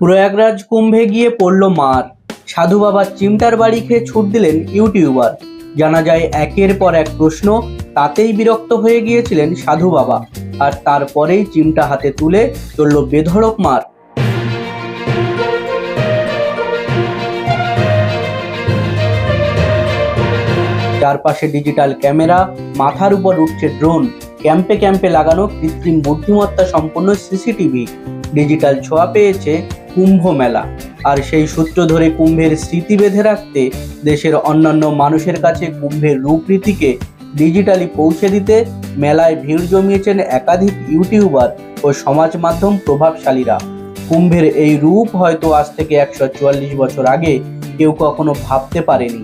প্রয়াগরাজ কুম্ভে গিয়ে পড়ল মার। সাধু বাবা চিমটার বাড়ি খেয়ে ছুট দিলেন ইউটিউবার। জানা যায় একের পর এক প্রশ্ন তাতেই বিরক্ত হয়ে গিয়েছিলেন সাধু বাবা আর তারপরেই চিমটা হাতে তুলে চলল বেধড়ক মার। চারপাশে ডিজিটাল ক্যামেরা মাথার উপর উঠছে ড্রোন ক্যাম্পে ক্যাম্পে লাগানো কৃত্রিম বুদ্ধিমত্তা সম্পন্ন সিসিটিভি ডিজিটাল ছোঁয়া পেয়েছে কুম্ভ মেলা। আর সেই সূত্র ধরে কুম্ভের স্মৃতি বেঁধে রাখতে দেশের অন্যান্য মানুষের কাছে কুম্ভের রূপরীতিকে ডিজিটালি পৌঁছে দিতে মেলায় ভিড় জমিয়েছেন একাধিক ইউটিউবার ও সমাজ মাধ্যম প্রভাবশালীরা। কুম্ভের এই রূপ হয়তো আজ থেকে একশো চুয়াল্লিশ বছর আগে কেউ কখনো ভাবতে পারেনি।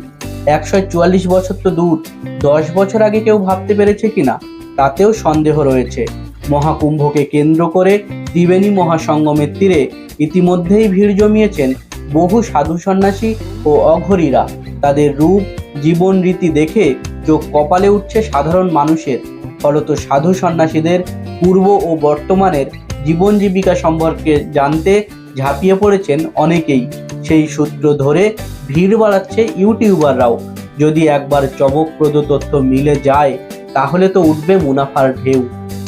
একশো চুয়াল্লিশ বছর তো দূর, দশ বছর আগে কেউ ভাবতে পেরেছে কিনা, তাতেও সন্দেহ রয়েছে। মহাকুম্ভকে কেন্দ্র করে ত্রিবেণী মহাসঙ্গমের তীরে ইতিমধ্যেই ভিড় জমিয়েছেন বহু সাধু সন্ন্যাসী ও অঘরীরা। তাদের রূপ, জীবন রীতি দেখে চোখ কপালে উঠছে সাধারণ মানুষের। ফলত সাধু সন্ন্যাসীদের পূর্ব ও বর্তমানের জীবন জীবিকা সম্পর্কে জানতে ঝাঁপিয়ে পড়েছেন অনেকেই। সেই সূত্র ধরে ভিড় বাড়াচ্ছে ইউটিউবাররাও। যদি একবার চমকপ্রদ তথ্য মিলে যায়, তাহলে তো উঠবে মুনাফার ঢেউ।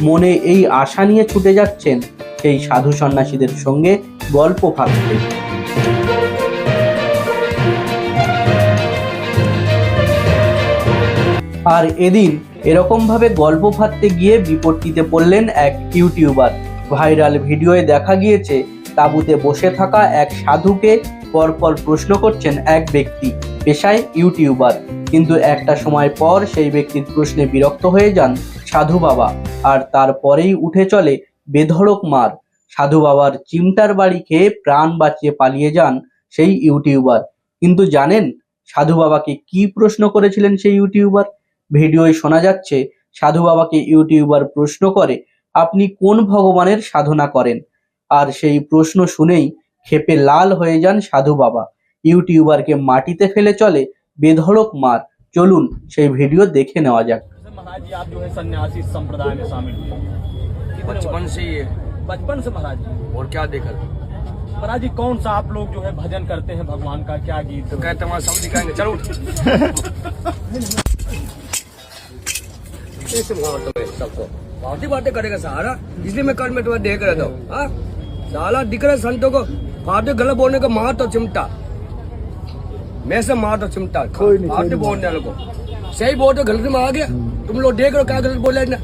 মনে এই আশা নিয়ে ছুটে যাচ্ছেন সেই সাধু সন্ন্যাসীদের সঙ্গে গল্প ভাবতে আর এদিন এরকমভাবে গল্প ফাঁদতে গিয়ে বিপত্তিতে পড়লেন এক ইউটিউবার। ভাইরাল ভিডিওয়ে দেখা গিয়েছে, তাঁবুতে বসে থাকা এক সাধুকে পরপর প্রশ্ন করছেন এক ব্যক্তি, পেশায় ইউটিউবার। কিন্তু একটা সময় পর সেই ব্যক্তির প্রশ্নে বিরক্ত হয়ে যান সাধু বাবা, আর তারপরেই উঠে চলে বেধড়ক মার সাধু বাবার চিমটার বাড়ি খেয়ে প্রাণ বাঁচিয়ে পালিয়ে যান সেই ইউটিউবার কিন্তু জানেন সাধু বাবাকে কি প্রশ্ন করেছিলেন সেই ইউটিউবার ভিডিওয় শোনা যাচ্ছে সাধু বাবাকে ইউটিউবার প্রশ্ন করে আপনি কোন ভগবানের সাধনা করেন আর সেই প্রশ্ন শুনেই ক্ষেপে লাল হয়ে যান সাধু বাবা ইউটিউবারকে মাটিতে ফেলে চলে বেধড়ক মার চলুন সেই ভিডিও দেখে নেওয়া যাক जैसे महाराज जी आप जो है सन्यासी संप्रदाय में शामिल हुए कितने बचपन से ही है। बचपन से महाराज जी। और क्या देखा? महाराज जी कौन सा आप लोग जो है भजन करते हैं भगवान का? क्या गीत? तो कहते हमारा सब दिखाएँगे। चलो भाई सबको बातें बातें करेगा सारा। इसलिए मैं कल में तुम्हें देख रहा था। हाँ? साला दिख रहा है संतों को। फाटे गलत बोलने को मार तो चिमटा। मैं से मार तो चिमटा। फाटे बोलने वालों को। सही बोल तो गलत में आ गया। तुम लोग देख रहे हो क्या गलत बोले ना